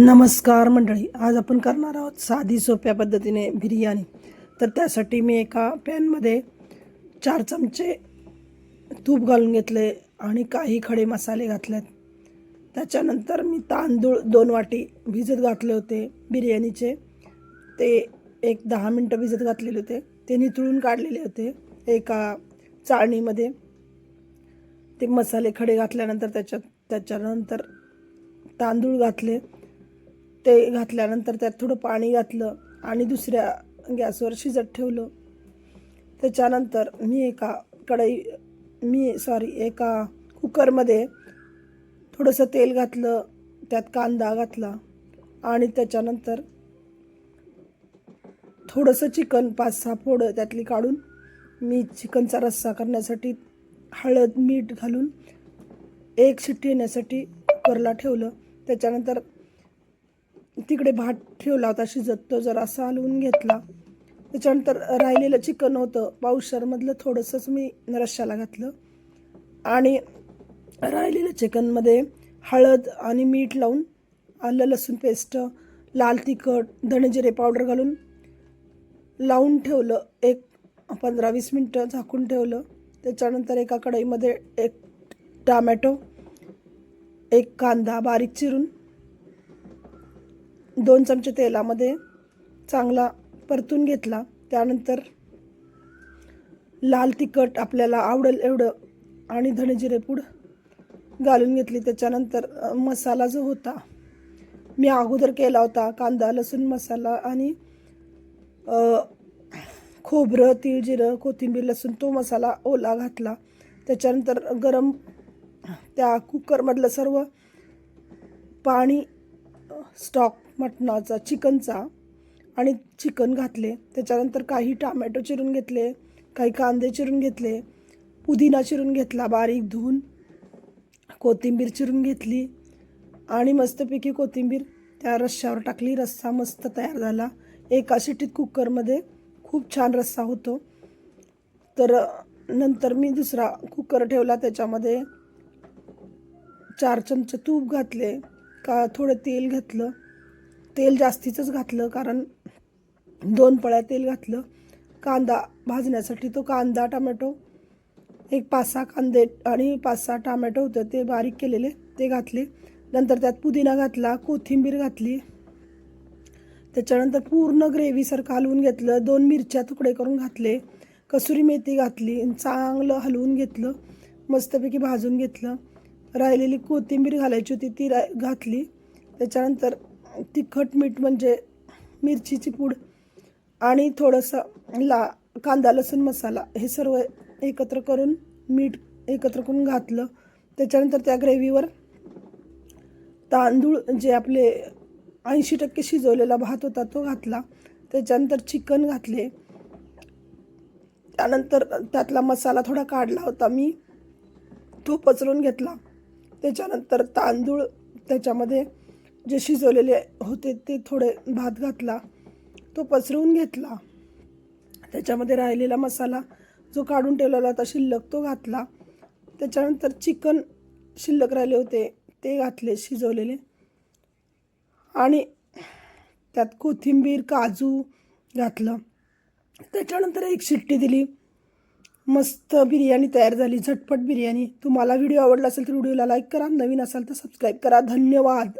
नमस्कार मंडळी आज आपण करणार आहोत साधी सोप्या पद्धतीने बिर्याणी. तर त्यासाठी मी एका पॅनमध्ये चार चमचे तूप घालून घेतले आणि काही खडे मसाले घातलेत. त्याच्यानंतर मी तांदूळ दोन वाटी भिजत घातले होते बिर्याणीचे. ते एक दहा मिनटं भिजत घातलेले होते. ते नितळून काढलेले होते एका चाळणीमध्ये. ते मसाले खडे घातल्यानंतर त्याच्यात त्याच्यानंतर तांदूळ घातले. ते घातल्यानंतर त्यात थोडं पाणी घातलं आणि दुसऱ्या गॅसवर शिजत ठेवलं. त्याच्यानंतर मी एका कढई मी सॉरी एका कुकरमध्ये थोडंसं तेल घातलं त्यात कांदा घातला आणि त्याच्यानंतर थोडंसं चिकन पाच सहा फोडं त्यातली काढून मी चिकनचा रस्सा करण्यासाठी हळद मीठ घालून एक शिट्टी येण्यासाठी कुकरला ठेवलं. त्याच्यानंतर तिकडे भात ठेवला होता शिजत तो जरासा हलवून घेतला. त्याच्यानंतर राहिलेलं चिकन होतं पावशरमधलं थोडंसंच मी रश्शाला घातलं. आणि राहिलेलं चिकनमध्ये हळद आणि मीठ लावून आलं लसूण पेस्ट लाल तिखट धणेजिरे पावडर घालून लावून ठेवलं. एक पंधरा वीस मिनटं झाकून ठेवलं. त्याच्यानंतर एका कढईमध्ये एक टामॅटो एक कांदा बारीक चिरून दोन चमचे तेलामध्ये चांगला परतून घेतला. त्यानंतर लाल तिखट आपल्याला आवडेल एवढं आणि धणेजिरे पूड घालून घेतली. त्याच्यानंतर मसाला जो होता मी अगोदर केला होता कांदा लसूण मसाला आणि खोबरं तीळ जिरं कोथिंबीर लसूण तो मसाला ओला घातला. त्याच्यानंतर गरम त्या कुकरमधलं सर्व पाणी स्टॉक मटणाचा चिकनचा आणि चिकन घातले. त्याच्यानंतर काही टामॅटो चिरून घेतले काही कांदे चिरून घेतले पुदिना चिरून घेतला बारीक धुवून कोथिंबीर चिरून घेतली आणि मस्तपैकी कोथिंबीर त्या रश्श्यावर टाकली. रस्सा मस्त तयार झाला. एका शिटीत कुकरमध्ये खूप छान रस्सा होतो. तर नंतर मी दुसरा कुकर ठेवला. त्याच्यामध्ये चार चमचे तूप घातले. का थोडं तेल घातलं. तेल जास्तीचंच घातलं कारण दोन पळ्या तेल घातलं. कांदा भाजण्यासाठी तो कांदा टमॅटो एक पाच सहा कांदे आणि पाच सहा टमॅटो होतं ते बारीक केलेले ते घातले. नंतर त्यात पुदिना घातला कोथिंबीर घातली. त्याच्यानंतर पूर्ण ग्रेव्हीसारखं हलवून घेतलं दोन मिरच्या तुकडे करून घातले कसुरी मेथी घातली चांगलं हलवून घेतलं मस्तपैकी भाजून घेतलं. राहिलेली कोथिंबीर घालायची होती ती रा घातली. त्याच्यानंतर तिखट मीठ म्हणजे मिरचीची पूड आणि थोडंसं ला कांदा लसूण मसाला हे सर्व एकत्र करून मीठ एकत्र करून घातलं. त्याच्यानंतर त्या ग्रेव्हीवर तांदूळ जे आपले ऐंशी टक्के शिजवलेला भात होता तो घातला. त्याच्यानंतर चिकन घातले. त्यानंतर त्यातला मसाला थोडा काढला होता मी. तो पचरून घेतला. त्याच्यानंतर तांदूळ त्याच्यामध्ये जे शिजवलेले होते ते थोडे भात घातला तो पसरवून घेतला. त्याच्यामध्ये राहिलेला मसाला जो काढून ठेवलेला होता शिल्लक तो घातला. त्याच्यानंतर चिकन शिल्लक राहिले होते ते घातले शिजवलेले. आणि त्यात कोथिंबीर काजू घातलं. त्याच्यानंतर एक शिट्टी दिली. मस्त बिर्याणी तयार झाली झटपट बिर्याणी. तुम्हाला व्हिडिओ आवडला असेल तर व्हिडिओला लाईक करा. नवीन असाल तर सबस्क्राईब करा. धन्यवाद.